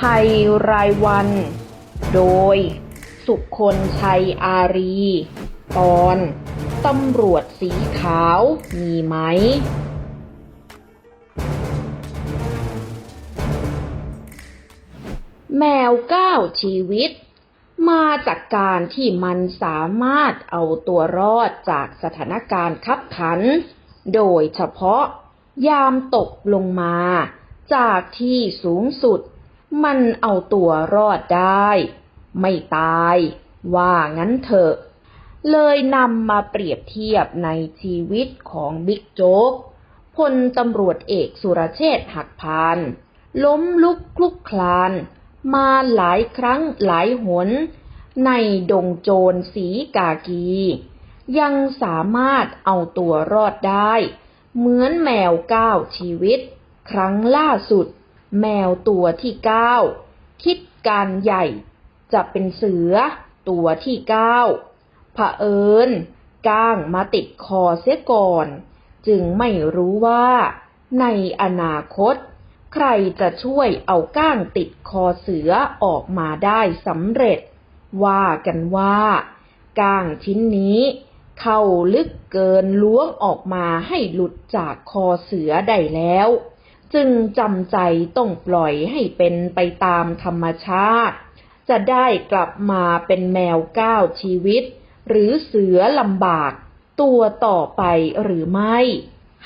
ภัยรายวัน โดย สุคนชัยอารี ตอนตำรวจสีขาวมีไหม แมวเก้าชีวิต มาจากการที่มันสามารถเอาตัวรอดจากสถานการณ์คับขัน โดยเฉพาะยามตกลงมาจากที่สูงสุด มันเอาตัวรอดได้ ไม่ตาย ว่างั้นเถอะ เลยนำมาเปรียบเทียบในชีวิตของบิ๊กโจ๊กพลตำรวจเอกสุรเชษฐ์หักพาน ล้มลุกคลุกคลาน มาหลายครั้งหลายหน ในดงโจรสีกากี ยังสามารถเอาตัวรอดได้ เหมือนแมวก้าวชีวิต ครั้งล่าสุด แมวตัวที่เก้าคิดการใหญ่ จะเป็นเสือตัวที่เก้าเผอิญก้างมาติดคอเสียก่อน จึงไม่รู้ว่า ในอนาคต ใครจะช่วยเอาก้างติดคอเสือออกมาได้สำเร็จ ว่ากันว่า ก้างชิ้นนี้ เข้าลึกเกินล้วงออกมาให้หลุดจากคอเสือได้แล้ว จึงจำใจต้องปล่อยให้เป็นไปตามธรรมชาติ จะได้กลับมาเป็นแมวเก้าชีวิต หรือเสือลำบาก ตัวต่อไปหรือไม่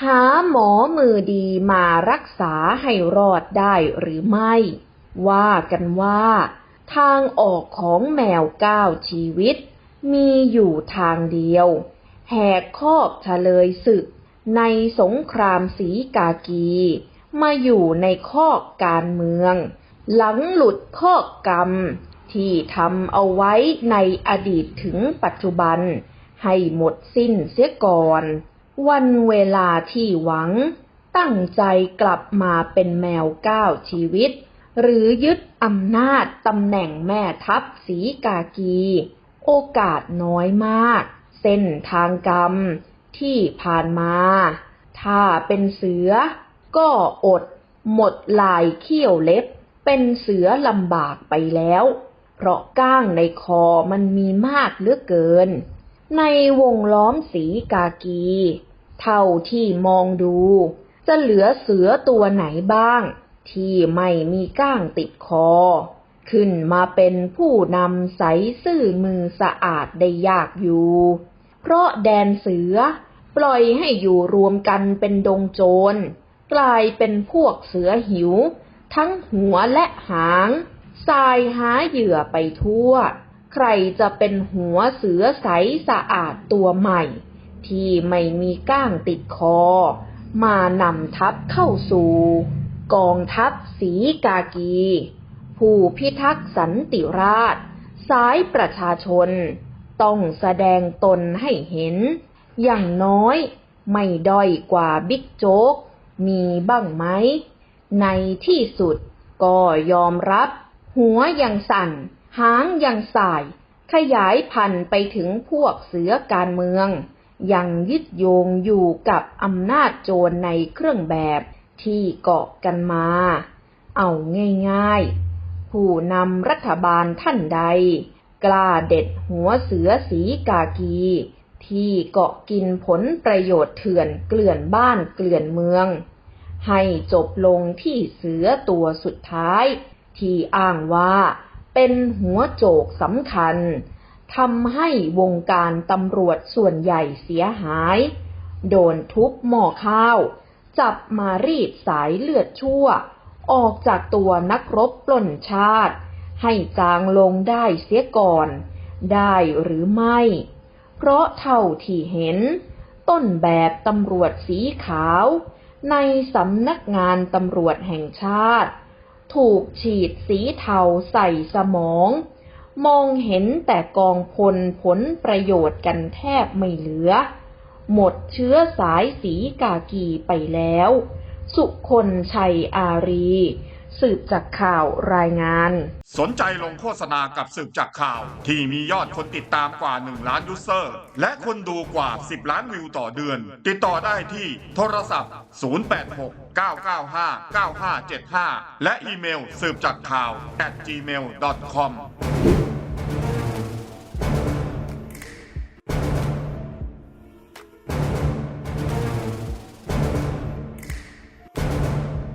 หาหมอมือดีมารักษาให้รอดได้หรือไม่ ว่ากันว่า ทางออกของแมวเก้าชีวิต มีอยู่ทางเดียว แหกคอกเฉลยศึกในสงครามสีกากี มาอยู่ในคอกการเมือง หลังหลุดคอกกรรม ที่ทำเอาไว้ในอดีตถึงปัจจุบัน ให้หมดสิ้นเสียก่อน วันเวลาที่หวัง ตั้งใจกลับมาเป็นแมวเก้าชีวิต หรือยึดอำนาจตำแหน่งแม่ทัพสีกากี โอกาสน้อยมาก เส้นทางกรรมที่ผ่านมา ถ้าเป็นเสือ ก็อดหมดลายเขี้ยวเล็บ เป็นเสือลำบากไปแล้ว เพราะก้างในคอมันมีมากเหลือเกิน ในวงล้อมสีกากี เท่าที่มองดู จะเหลือเสือตัวไหนบ้าง ที่ไม่มีก้างติดคอ ขึ้นมาเป็นผู้นำใสซื่อมือสะอาดได้ยากอยู่ เพราะแดนเสือปล่อยให้อยู่รวมกันเป็นดงโจร กลายเป็นพวกเสือหิว ทั้งหัวและหางสายหาเหยื่อไปทั่ว ใครจะเป็นหัวเสือใสสะอาดตัวใหม่ ที่ไม่มีก้างติดคอ มานำทัพเข้าสู่ กองทัพสีกากี ผู้พิทักษ์สันติราษสายประชาชน ต้องแสดงตนให้เห็น อย่างน้อยไม่ด้อยกว่าบิ๊กโจ๊ก มีบ้างไหม ในที่สุดก็ยอมรับ หัวยังสั่น หางยังสาย ขยายพันธุ์ไปถึงพวกเสือการเมือง ยังยึดโยงอยู่กับอำนาจโจรในเครื่องแบบที่เกาะกันมา เอาง่ายๆ ผู้นำรัฐบาลท่านใด กล้าเด็ดหัวเสือสีกากี ที่เกาะกินผลประโยชน์เถื่อนเกลื่อนบ้านเกลื่อนเมือง ให้จบลงที่เสือตัวสุดท้าย ที่อ้างว่าเป็นหัวโจกสำคัญทำให้วงการตำรวจส่วนใหญ่เสียหาย โดนทุบหม้อข้าว จับมารีดสายเลือดชั่ว ออกจากตัวนักรบปล้นชาติ ให้จางลงได้เสียก่อน ได้หรือไม่ เพราะเท่าที่เห็น ต้นแบบตำรวจสีขาว ในสำนักงานตำรวจแห่งชาติ ถูกฉีดสีเทาใส่สมอง มองเห็นแต่กองพลผลประโยชน์กันแทบไม่เหลือ หมดเชื้อสายสีกากีไปแล้ว สุคนชัยอารี สืบจากข่าวรายงาน สนใจลงโฆษณากับสืบจากข่าว ที่มียอดคนติดตามกว่า 1 ล้านยูเซอร์ และคนดูกว่า 10 ล้านวิวต่อเดือน ติดต่อได้ที่โทรศัพท์ 086 995 9575 และอีเมลสืบจากข่าว at gmail.com